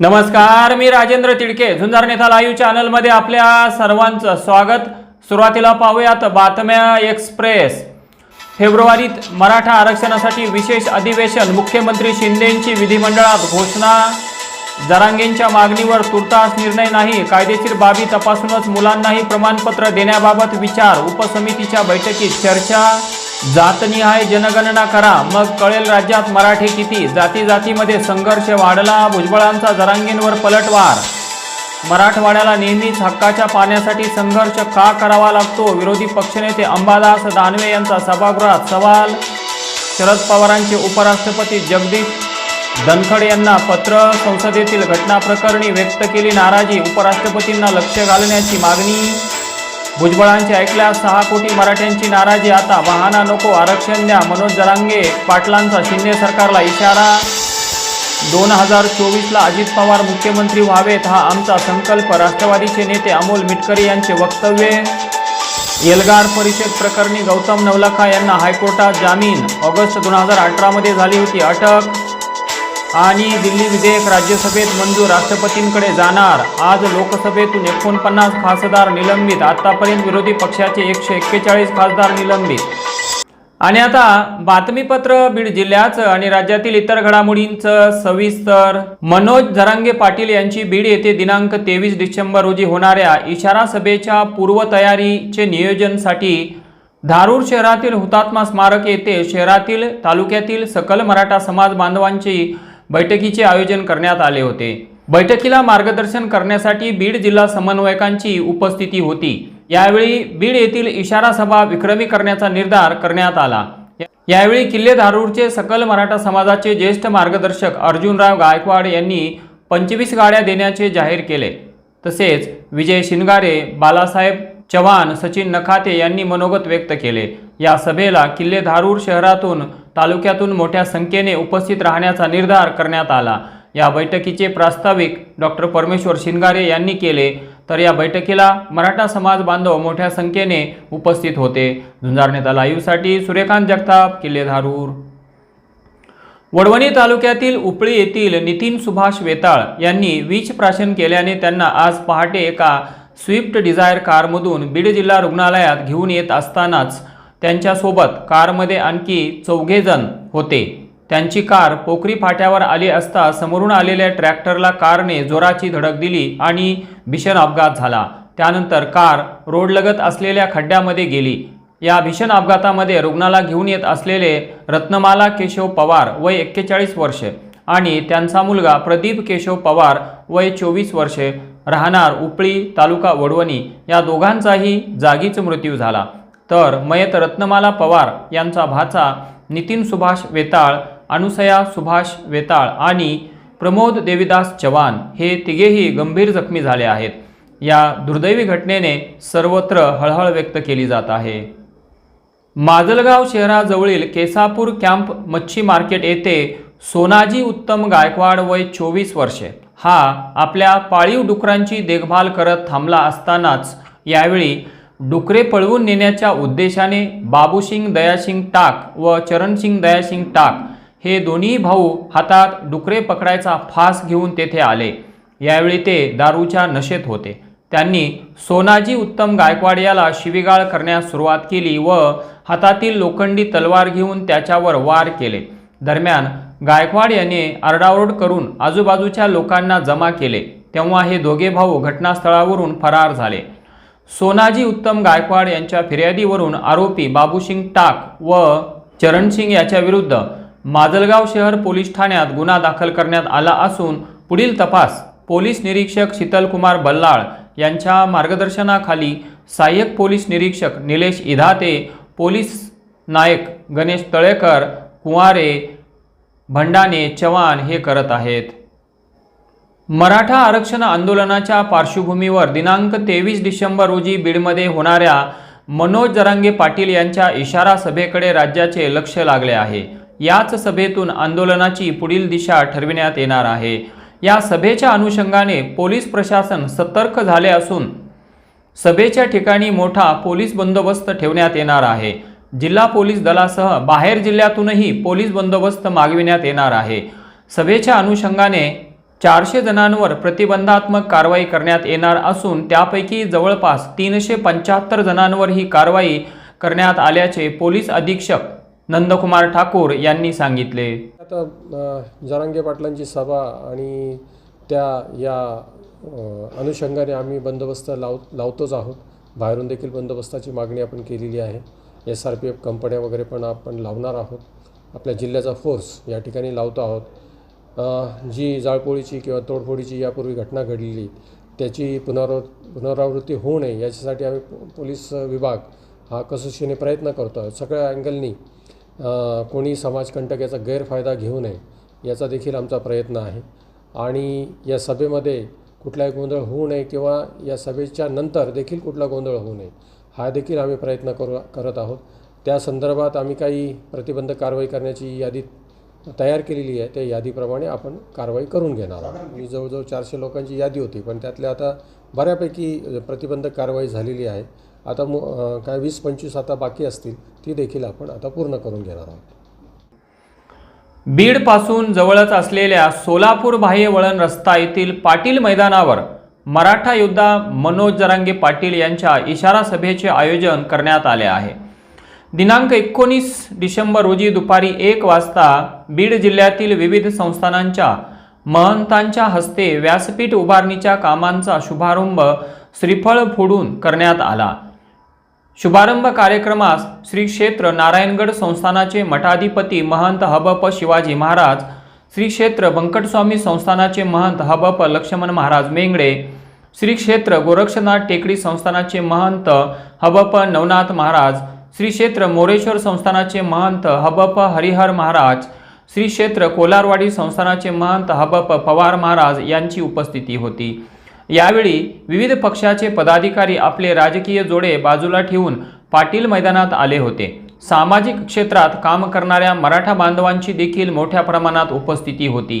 नमस्कार मी राजेंद्र तिडके. झुंजार नेता लाईव्ह चॅनलमध्ये आपल्या सर्वांचं स्वागत. सुरुवातीला पाहूयात बातम्या एक्सप्रेस. फेब्रुवारीत मराठा आरक्षणासाठी विशेष अधिवेशन. मुख्यमंत्री शिंदेंची विधिमंडळात घोषणा. जरांगेंच्या मागणीवर तुर्तास निर्णय नाही. कायदेशीर बाबी तपासूनच मुलांनाही प्रमाणपत्र देण्याबाबत विचार. उपसमितीच्या बैठकीत चर्चा. जातनिहाय जनगणना करा. मग कळेल राज्यात मराठी किती. जाती जातीमध्ये संघर्ष वाढला भुजबळांचा जरांगींवर पलटवार. मराठवाड्याला नेहमीच हक्काच्या पाण्यासाठी संघर्ष का करावा लागतो? विरोधी पक्षनेते अंबादास दानवे यांचा सभागृहात सवाल. शरद पवारांचे उपराष्ट्रपती जगदीप धनखड यांना पत्र. संसदेतील घटनाप्रकरणी व्यक्त केली नाराजी. उपराष्ट्रपतींना लक्ष घालण्याची मागणी. भुजबळांचे ऐकल्यास सहा कोटी मराठ्यांची नाराजी आता. वाहना नको आरक्षण द्या. मनोज जरांगे पाटलांचा शिंदे सरकारला इशारा. दोन हजार चोवीसला अजित पवार मुख्यमंत्री व्हावेत हा आमचा संकल्प. राष्ट्रवादीचे नेते अमोल मिटकरी यांचे वक्तव्य. एल्गार परिषद प्रकरणी गौतम नवलखा यांना हायकोर्टात जामीन. ऑगस्ट दोन हजार अठरामध्ये झाली होती अटक. आणि दिल्ली विधेयक राज्यसभेत मंजूर राष्ट्रपतींकडे जाणार. आज लोकसभेतून एकोणपन्नास खासदार निलंबित आतापर्यंत विरोधी पक्षाचे एकशे एक्केचाळीस खासदार निलंबित. आणि आता बातमीपत्र बीड जिल्ह्याचं आणि राज्यातील इतर घडामोडींचं सविस्तर. मनोज झरांगे पाटील यांची बीड येथे दिनांक तेवीस डिसेंबर रोजी होणाऱ्या इशारा सभेच्या पूर्वतयारीचे नियोजनसाठी धारूर शहरातील हुतात्मा स्मारक येथे शहरातील तालुक्यातील सकल मराठा समाज बांधवांची बैठकीचे आयोजन करण्यात आले होते. बैठकीला मार्गदर्शन करण्यासाठी बीड जिल्हा समन्वयकांची उपस्थिती होती. यावेळी बीड येथील इशारा सभा विक्रमी करण्याचा निर्धार करण्यात आला. यावेळी किल्ले धारूरचे सकल मराठा समाजाचे ज्येष्ठ मार्गदर्शक अर्जुनराव गायकवाड यांनी पंचवीस गाड्या देण्याचे जाहीर केले. तसेच विजय शिनगारे बालासाहेब चव्हाण सचिन नखाते यांनी मनोगत व्यक्त केले. या सभेला किल्ले धारूर शहरातून तालुक्यातून मोठ्या संख्येने उपस्थित राहण्याचा निर्धार करण्यात आला. या बैठकीचे प्रास्ताविक डॉक्टर परमेश्वर शिंगारे यांनी केले. तर या बैठकीला मराठा समाज बांधव मोठ्या संख्येने उपस्थित होते. झुंजार नेता लाईव्हसाठी सूर्यकांत जगताप किल्ले धारूर वडवणी तालुक्यातील उपळी येथील नितीन सुभाष वेताळ यांनी वीज प्राशन केल्याने त्यांना आज पहाटे एका स्विफ्ट डिझायर कारमधून बीड जिल्हा रुग्णालयात घेऊन येत असतानाच त्यांच्यासोबत कारमध्ये आणखी चौघेजण होते. त्यांची कार पोखरी फाट्यावर आली असता समोरून आलेल्या ट्रॅक्टरला कारने जोराची धडक दिली आणि भीषण अपघात झाला. त्यानंतर कार रोडलगत असलेल्या खड्ड्यामध्ये गेली. या भीषण अपघातामध्ये रुग्णाला घेऊन येत असलेले रत्नमाला केशव पवार वय एक्केचाळीस वर्ष आणि त्यांचा मुलगा प्रदीप केशव पवार वय चोवीस वर्षे राहणार उपळी तालुका वडवणी या दोघांचाही जागीच मृत्यू झाला. तर मयत रत्नमाला पवार यांचा भाचा नितीन सुभाष वेताळ अनुसया सुभाष वेताळ आणि प्रमोद देवीदास चव्हाण हे तिघेही गंभीर जखमी झाले आहेत. या दुर्दैवी घटनेने सर्वत्र हळहळ व्यक्त केली जात आहे. माजलगाव शहराजवळील केसापूर कॅम्प मच्छी मार्केट येथे सोनाजी उत्तम गायकवाड वय चोवीस वर्षे. हा आपल्या पाळीव डुकरांची देखभाल करत थांबला असतानाच यावेळी डुकरे पळवून नेण्याच्या उद्देशाने बाबूसिंग दयासिंग टाक व चरणसिंग दयासिंग टाक हे दोन्ही भाऊ हातात डुकरे पकडायचा फास घेऊन तेथे आले. यावेळी ते दारूच्या नशेत होते. त्यांनी सोनाजी उत्तम गायकवाड याला शिवीगाळ करण्यास सुरुवात केली व हातातील लोखंडी तलवार घेऊन त्याच्यावर वार केले. दरम्यान गायकवाड यांनी आरडाओरड करून आजूबाजूच्या लोकांना जमा केले. तेव्हा हे दोघे भाऊ घटनास्थळावरून फरार झाले. सोनाजी उत्तम गायकवाड यांच्या फिर्यादीवरून आरोपी बाबूसिंग टाक व चरणसिंग याच्या विरुद्ध माजलगाव शहर पोलीस ठाण्यात गुन्हा दाखल करण्यात आला असून पुढील तपास पोलीस निरीक्षक शीतलकुमार बल्लाळ यांच्या मार्गदर्शनाखाली सहाय्यक पोलीस निरीक्षक निलेश इधाते पोलीस नायक गणेश तळेकर कुंवारे भंडाने चव्हाण हे करत आहेत. मराठा आरक्षण आंदोलनाच्या पार्श्वभूमीवर दिनांक तेवीस डिसेंबर रोजी बीडमध्ये होणाऱ्या मनोज जरांगे पाटील यांच्या इशारा सभेकडे राज्याचे लक्ष लागले आहे. याच सभेतून आंदोलनाची पुढील दिशा ठरविण्यात येणार आहे. या सभेच्या अनुषंगाने पोलीस प्रशासन सतर्क झाले असून सभेच्या ठिकाणी मोठा पोलीस बंदोबस्त ठेवण्यात येणार आहे. जिल्हा पोलीस दलासह बाहेर जिल्ह्यातूनही पोलीस बंदोबस्त मागविण्यात येणार आहे. सभेच्या अनुषंगाने चारशे जणांवर प्रतिबंधात्मक कारवाई करण्यात येणार असून त्यापैकी जवळपास तीनशे पंच्याहत्तर जणांवर ही कारवाई करण्यात आल्याचे पोलीस अधीक्षक नंदकुमार ठाकूर यांनी सांगितले. आता जरांगे पाटलांची सभा आणि त्या या अनुषंगाने आम्ही बंदोबस्त लाव लावतोच आहोत. बाहेरून देखील बंदोबस्ताची मागणी आपण केलेली आहे. एस आर पी एफ कंपन्या वगैरे पण आपण लावणार आहोत. आपल्या जिल्ह्याचा फोर्स या ठिकाणी लावतो आहोत. जी जाळपोळीची किंवा तोडफोडीची यापूर्वी घटना घडलेली त्याची पुनराव पुनरावृत्ती होऊ नये याच्यासाठी आम्ही पोलीस विभाग हा कसोशीने प्रयत्न करतो आहे सगळ्या अँगलनी कोणी समाजकंटक याचा गैरफायदा घेऊ नये याचा देखील आमचा प्रयत्न आहे. आणि या सभेमध्ये कुठलाही गोंधळ होऊ नये किंवा या सभेच्या नंतर देखील कुठला गोंधळ होऊ नये हा देखील आम्ही प्रयत्न करू करत आहोत. त्या संदर्भात आम्ही काही प्रतिबंधक कारवाई करण्याची यादी तयार केलेली आहे. त्या यादीप्रमाणे आपण कारवाई करून घेणार आहोत. ही जवळजवळ चारशे लोकांची यादी होती पण त्यातल्या आता बऱ्यापैकी प्रतिबंधक कारवाई झालेली आहे. आता मु काय वीस पंचवीस आता बाकी असतील ती देखील आपण आता पूर्ण करून घेणार आहोत. बीडपासून जवळच असलेल्या सोलापूर बाह्य वळण रस्ता येथील पाटील मैदानावर मराठा योद्धा मनोज जरांगे पाटील यांच्या इशारा सभेचे आयोजन करण्यात आले आहे. दिनांक एकोणीस डिसेंबर रोजी दुपारी एक वाजता बीड जिल्ह्यातील विविध संस्थानांच्या महंतांच्या हस्ते व्यासपीठ उभारणीच्या कामांचा शुभारंभ श्रीफळ फोडून करण्यात आला. शुभारंभ कार्यक्रमास श्री क्षेत्र नारायणगड संस्थानाचे मठाधिपती महंत हबप शिवाजी महाराज श्री क्षेत्र बंकटस्वामी संस्थानाचे महंत हबप लक्ष्मण महाराज मेंगडे श्री क्षेत्र गोरक्षनाथ टेकडी संस्थानाचे महंत हबप नवनाथ महाराज श्री क्षेत्र मोरेश्वर संस्थानाचे महंत हबप हरिहर महाराज श्री क्षेत्र कोलारवाडी संस्थानाचे महंत हबप पवार महाराज यांची उपस्थिती होती. यावेळी विविध पक्षाचे पदाधिकारी आपले राजकीय जोडे बाजूला ठेवून पाटील मैदानात आले होते. सामाजिक क्षेत्रात काम करणाऱ्या मराठा बांधवांची देखील मोठ्या प्रमाणात उपस्थिती होती.